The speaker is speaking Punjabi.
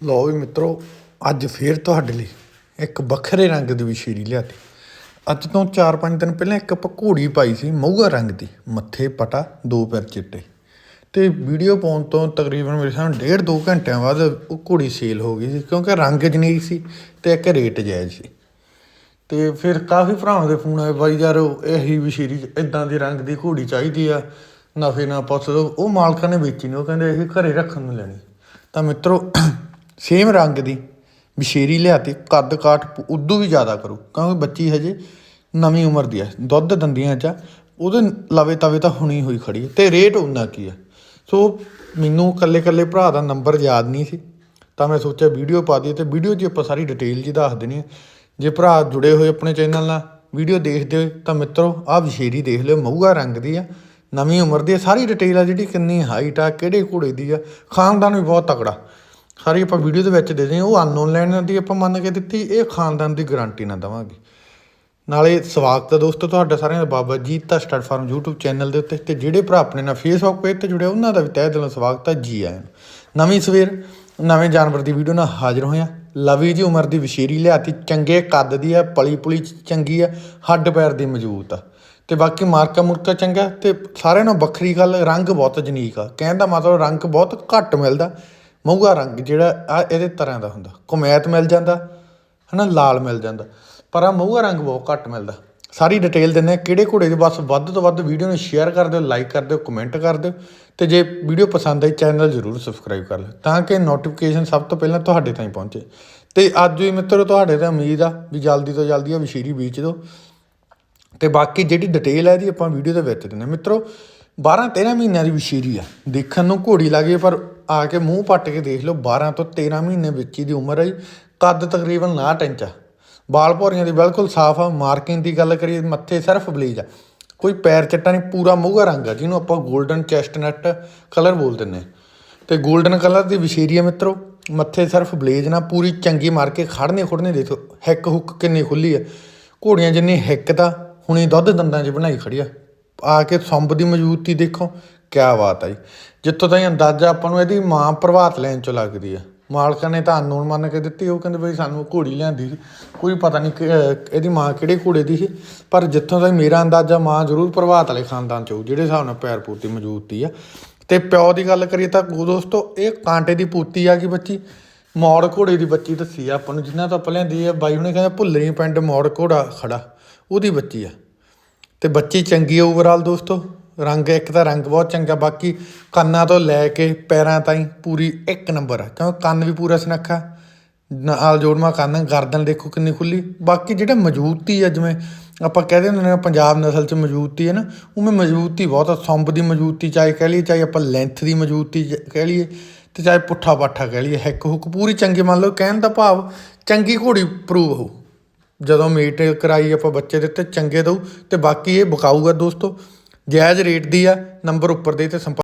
ਲਓ ਵੀ ਮਿੱਤਰੋ, ਅੱਜ ਫੇਰ ਤੁਹਾਡੇ ਲਈ ਇੱਕ ਵੱਖਰੇ ਰੰਗ ਦੀ ਵਿਸ਼ੇਰੀ ਲਿਆਤੀ। ਅੱਜ ਤੋਂ 4-5 ਦਿਨ ਪਹਿਲਾਂ ਇੱਕ ਆਪਾਂ ਘੋੜੀ ਪਾਈ ਸੀ ਮਊਗਾ ਰੰਗ ਦੀ, ਮੱਥੇ ਪਟਾ, ਦੋ ਪੈਰ ਚਿੱਟੇ। ਤੇ ਵੀਡੀਓ ਪਾਉਣ ਤੋਂ ਤਕਰੀਬਨ ਮੇਰੇ ਸਾਹਮਣੇ ਡੇਢ ਦੋ ਘੰਟਿਆਂ ਬਾਅਦ ਉਹ ਘੋੜੀ ਸੇਲ ਹੋ ਗਈ ਸੀ, ਕਿਉਂਕਿ ਰੰਗ ਜਨੀਕ ਸੀ ਤੇ ਇੱਕ ਰੇਟ ਜਾਇਜ਼ ਸੀ। ਤੇ ਫਿਰ ਕਾਫੀ ਭਰਾਵਾਂ ਦੇ ਫੋਨ ਆਏ, ਬਾਈ ਯਾਰ ਇਹੀ ਵਿਸ਼ੇਰੀ ਇਦਾਂ ਦੇ ਰੰਗ ਦੀ ਘੋੜੀ ਚਾਹੀਦੀ ਆ, ਨਫੇ ਨਾ ਪੁੱਛ ਦੋ ਉਹ ਮਾਲਕਾਂ ਨੇ ਵੇਚੀ ਨਹੀਂ ਉਹ ਕਹਿੰਦੇ ਇਹ ਘਰੇ ਰੱਖਣ ਨੂੰ ਲੈਣੀ। ਤਾਂ ਮਿੱਤਰੋ ਸੇਮ ਰੰਗ ਦੀ ਵਿਸ਼ੇਰੀ ਲਿਆਤੀ ਕੱਦ ਕਾਠ ਉਦੋਂ ਵੀ ਜ਼ਿਆਦਾ ਕਰੋ ਕਿਉਂਕਿ ਬੱਚੀ ਹਜੇ ਨਵੀਂ ਉਮਰ ਦੀ ਹੈ ਦੁੱਧ ਦੰਦੀਆਂ ਚ ਆ, ਉਹਦੇ ਲਵੇ ਤਵੇ ਤਾਂ ਹੁਣੀ ਹੋਈ ਖੜੀ ਹੈ ਤੇ ਰੇਟ ਉਹਨਾਂ ਕੀ ਆ। ਸੋ ਮੈਨੂੰ ਕੱਲੇ ਕੱਲੇ ਭਰਾ ਦਾ ਨੰਬਰ ਯਾਦ ਨਹੀਂ ਸੀ ਤਾਂ ਮੈਂ ਸੋਚਿਆ ਵੀਡੀਓ ਪਾ ਦਈਏ ਤੇ ਵੀਡੀਓ 'ਚ ਆਪਾਂ ਸਾਰੀ ਡਿਟੇਲ ਜੀ ਦੱਸ ਦੇਣੀ ਹੈ ਜੇ ਭਰਾ ਜੁੜੇ ਹੋਏ ਆਪਣੇ ਚੈਨਲ ਨਾਲ ਵੀਡੀਓ ਦੇਖਦੇ ਹੋ ਤਾਂ ਮਿੱਤਰੋ ਆਹ ਵਿਸ਼ੇਰੀ ਦੇਖ ਲਿਓ ਮਊਗਾ ਰੰਗ ਦੀ ਆ ਨਵੀਂ ਉਮਰ ਦੀ ਆ ਸਾਰੀ ਡਿਟੇਲ ਆ ਜਿਹੜੀ ਕਿੰਨੀ ਹਾਈਟ ਆ ਕਿਹੜੇ ਘੋੜੇ ਦੀ ਆ ਖਾਨਦਾਨ ਵੀ ਬਹੁਤ ਤਕੜਾ। ਸਾਰੀ ਆਪਾਂ ਵੀਡੀਓ ਦੇ ਵਿੱਚ ਦੇ ਦੇ ਉਹ ਅਨਨੋਨ ਲੈਣ ਦੀ ਆਪਾਂ ਮੰਨ ਕੇ ਦਿੱਤੀ, ਇਹ ਖਾਨਦਾਨ ਦੀ ਗਾਰੰਟੀ ਨਾ ਦਵਾਂਗੇ। ਨਾਲੇ ਸਵਾਗਤ ਹੈ ਦੋਸਤੋ ਤੁਹਾਡਾ ਸਾਰਿਆਂ ਦਾ, ਬਾਬਾ ਜੀ ਤਾਂ ਸਟਾਰਟ ਫਾਰਮ YouTube ਚੈਨਲ ਦੇ ਉੱਤੇ, ਤੇ ਜਿਹੜੇ ਭਰਾ ਆਪਣੇ ਨਾਲ Facebook ਪੇਜ ਤੇ ਜੁੜੇ, ਉਹਨਾਂ ਦਾ ਵੀ ਤਹਿ ਦਿਲੋਂ ਸਵਾਗਤ ਹੈ ਜੀ ਆਇਆਂ ਨਵੀਂ ਸਵੇਰ, ਨਵੇਂ ਜਾਨਵਰ ਦੀ ਵੀਡੀਓ ਨਾਲ ਹਾਜ਼ਰ ਹੋਇਆ। ਲਵੀ ਜੀ ਉਮਰ ਦੀ ਵਿਸ਼ੇਰੀ ਲਿਆਤੀ, ਚੰਗੇ ਕੱਦ ਦੀ ਆ ਪਲੀ ਪੁਲੀ ਚੰਗੀ ਆ ਹੱਡ ਪੈਰ ਦੀ ਮਜ਼ਬੂਤ ਆ ਤੇ ਬਾਕੀ ਮਾਰਕਾ ਮੁਰਕਾ ਚੰਗਾ, ਤੇ ਸਾਰਿਆਂ ਨਾਲੋਂ ਵੱਖਰੀ ਗੱਲ, ਰੰਗ ਬਹੁਤ ਜਨੀਕ ਆ। ਕਹਿਣ ਦਾ ਮਤਲਬ ਰੰਗ ਬਹੁਤ ਘੱਟ ਮਿਲਦਾ। ਮਊਗਾ ਰੰਗ ਜਿਹੜਾ ਆ ਇਹਦੇ ਤਰ੍ਹਾਂ ਦਾ ਹੁੰਦਾ। ਕੁਮੈਤ ਮਿਲ ਜਾਂਦਾ, ਹਨਾ, ਲਾਲ ਮਿਲ ਜਾਂਦਾ। ਪਰ ਆ ਮਊਗਾ ਰੰਗ ਬਹੁਤ ਘੱਟ ਮਿਲਦਾ। ਸਾਰੀ ਡਿਟੇਲ ਦਿੰਦੇ ਆ ਕਿਹੜੇ ਘੋੜੇ ਦੇ। ਬਸ ਵੱਧ ਤੋਂ ਵੱਧ ਵੀਡੀਓ ਨੂੰ ਸ਼ੇਅਰ ਕਰ ਦਿਓ ਲਾਈਕ ਕਰ ਦਿਓ ਕਮੈਂਟ ਕਰ ਦਿਓ ਤੇ ਜੇ ਵੀਡੀਓ ਪਸੰਦ ਆਈ ਚੈਨਲ ਜ਼ਰੂਰ ਸਬਸਕ੍ਰਾਈਬ ਕਰ ਲਿਓ ਤਾਂ ਕਿ ਨੋਟੀਫਿਕੇਸ਼ਨ ਸਭ ਤੋਂ ਪਹਿਲਾਂ ਤੁਹਾਡੇ ਤਾਈਂ ਪਹੁੰਚੇ। ਤੇ ਅੱਜ ਵੀ ਮਿੱਤਰੋ ਤੁਹਾਡੇ ਤੇ ਉਮੀਦ ਆ ਵੀ ਜਲਦੀ ਤੋਂ ਜਲਦੀ ਆ ਵਿਸ਼ੇਰੀ ਵੇਚ ਦਿਓ। ਤੇ ਬਾਕੀ ਜਿਹੜੀ ਡਿਟੇਲ ਹੈ ਇਹਦੀ ਆਪਾਂ ਵੀਡੀਓ ਦੇ ਵਿੱਚ ਦਿੰਦੇ ਹਾਂ। ਮਿੱਤਰੋ 12 13 ਮਹੀਨਿਆਂ ਦੀ ਵਿਸ਼ੇਰੀ ਆ। ਦੇਖਣ ਨੂੰ ਘੋੜੀ ਲੱਗੇ ਪਰ ਆ ਕੇ ਮੂੰਹ ਪੱਟ ਕੇ ਦੇਖ ਲਓ 12 ਤੋਂ 13 ਮਹੀਨੇ ਵਿੱਚ ਹੀ ਦੀ ਉਮਰ ਹੈ ਜੀ। ਕੱਦ ਤਕਰੀਬਨ 59 ਇੰਚ ਆ ਬਾਲ ਭੌਰੀਆਂ ਦੀ ਬਿਲਕੁਲ ਸਾਫ਼ ਆ, ਮਾਰਕਿੰਗ ਦੀ ਗੱਲ ਕਰੀਏ, ਮੱਥੇ ਸਿਰਫ ਬਲੀਜ ਆ ਕੋਈ ਪੈਰ ਚੱਟਾ ਨਹੀਂ, ਪੂਰਾ ਮੂਗਾ ਰੰਗ ਆ, ਜਿਹਨੂੰ ਆਪਾਂ 골ਡਨ ਚੈਸਟਨਟ ਕਲਰ ਬੋਲ ਦਿੰਦੇ ਹਾਂ। ਤੇ 골ਡਨ ਕਲਰ ਦੀ ਵਿਸ਼ੇਰੀ ਆ ਮਿੱਤਰੋ, ਮੱਥੇ ਸਿਰਫ ਬਲੇਜ ਨਾ ਪੂਰੀ ਚੰਗੀ ਮਾਰ ਕੇ ਖੜਨੇ ਖੁੜਨੇ ਦੇਖੋ, ਹੈਕ ਹੁੱਕ ਕਿੰਨੀ ਖੁੱਲੀ ਆ ਘੋੜੀਆਂ ਜਿੰਨੀ ਹਿੱਕ ਦਾ ਹੁਣੀ ਦੁੱਧ ਦੰਦਾਂ 'ਚ ਬਣਾਈ ਖੜੀ ਆ ਆ ਕੇ ਸੰਬ ਦੀ ਮਜ਼ਬੂਤੀ ਦੇਖੋ, ਕਿਆ ਬਾਤ ਆ ਜੀ। ਜਿੱਥੋਂ ਤਾਈਂ ਅੰਦਾਜ਼ਾ ਆਪਾਂ ਨੂੰ ਇਹਦੀ ਮਾਂ ਪ੍ਰਭਾਤ ਲੈਣ 'ਚੋਂ ਲੱਗਦੀ ਆ। ਮਾਲਕਾਂ ਨੇ ਤਾਂ ਅਨੂਨ ਮੰਨ ਕੇ ਦਿੱਤੀ, ਉਹ ਕਹਿੰਦੇ ਬਈ ਸਾਨੂੰ ਘੋੜੀ ਲਿਆਂਦੀ ਸੀ। ਕੋਈ ਪਤਾ ਨਹੀਂ ਕਿ- ਇਹਦੀ ਮਾਂ ਕਿਹੜੇ ਘੋੜੇ ਦੀ ਸੀ। ਪਰ ਜਿੱਥੋਂ ਤਾਈਂ ਮੇਰਾ ਅੰਦਾਜ਼ਾ ਮਾਂ ਜ਼ਰੂਰ ਪ੍ਰਭਾਤ ਵਾਲੇ ਖਾਨਦਾਨ 'ਚ ਹੋਊ, ਜਿਹੜੇ ਹਿਸਾਬ ਨਾਲ ਪੈਰ ਪੂਤੀ ਮਜ਼ਬੂਤੀ ਆ। ਤੇ ਪਿਓ ਦੀ ਗੱਲ ਕਰੀਏ ਤਾਂ ਦੋਸਤੋ, ਇਹ ਕਾਂਟੇ ਦੀ ਪੂਤੀ ਆ ਕਿ ਬੱਚੀ। ਮੌੜ ਘੋੜੇ ਦੀ ਬੱਚੀ ਦੱਸੀ ਆ ਆਪਾਂ ਨੂੰ ਜਿੰਨਾ ਤੋਂ ਆਪਾਂ ਲਿਆਂਦੀ ਆ। ਬਾਈ ਹੁਣੇ ਕਹਿੰਦਾ ਭੁੱਲਰੀ ਪਿੰਡ ਮੌੜ ਘੋੜਾ ਖੜਾ, ਉਹਦੀ ਬੱਚੀ ਆ। ਤੇ ਬੱਚੀ ਚੰਗੀ ਓਵਰਆਲ ਦੋਸਤੋ। ਰੰਗ ਇੱਕ ਤਾਂ ਰੰਗ ਬਹੁਤ ਚੰਗਾ, ਬਾਕੀ ਕੰਨਾਂ ਤੋਂ ਲੈ ਕੇ ਪੈਰਾਂ ਤਾਈਂ ਪੂਰੀ ਇੱਕ ਨੰਬਰ ਆ। ਕਿਉਂ? ਕੰਨ ਵੀ ਪੂਰਾ ਸੁਨੱਖਾ। ਨਾਲ ਜੋੜਮਾ ਕੰਨ, ਗਰਦਨ ਦੇਖੋ ਕਿੰਨੀ ਖੁੱਲੀ। ਬਾਕੀ ਜਿਹੜਾ ਮਜ਼ਬੂਤੀ ਆ, ਜਿਵੇਂ ਆਪਾਂ ਕਹਿੰਦੇ ਹੁੰਦੇ ਨੇ ਪੰਜਾਬ ਨਸਲ 'ਚ ਮਜ਼ਬੂਤੀ ਹੈ ਨਾ, ਉਵੇਂ ਮਜ਼ਬੂਤੀ ਬਹੁਤ ਆ। ਸੰਬ ਦੀ ਮਜ਼ਬੂਤੀ ਚਾਹੇ ਕਹਿ ਲਈਏ, ਚਾਹੇ ਆਪਾਂ ਲੈਂਥ ਦੀ ਮਜ਼ਬੂਤੀ ਜ- ਕਹਿ ਲਈਏ, ਤੇ ਚਾਹੇ ਪੁੱਠਾ ਪਾਠਾ ਕਹਿ ਲਈਏ ਹਿੱਕ ਹੁੱਕ ਪੂਰੀ ਚੰਗੀ ਮੰਨ ਲਓ। ਕਹਿਣ ਦਾ ਭਾਵ ਚੰਗੀ ਘੋੜੀ ਪ੍ਰੂਵ ਹੋ ਜਦੋਂ ਮੀਟ ਕਰਾਈ ਆਪਾਂ ਬੱਚੇ ਦੇ ਦਿੱਤੇ ਚੰਗੇ ਦਊ ਅਤੇ ਬਾਕੀ ਇਹ ਬਕਾਊਗਾ ਦੋਸਤੋ। ਜਾਇਜ਼ ਰੇਟ ਦੀ ਆ ਨੰਬਰ ਉੱਪਰ ਦੇ ਤੇ ਸੰਪਰਕ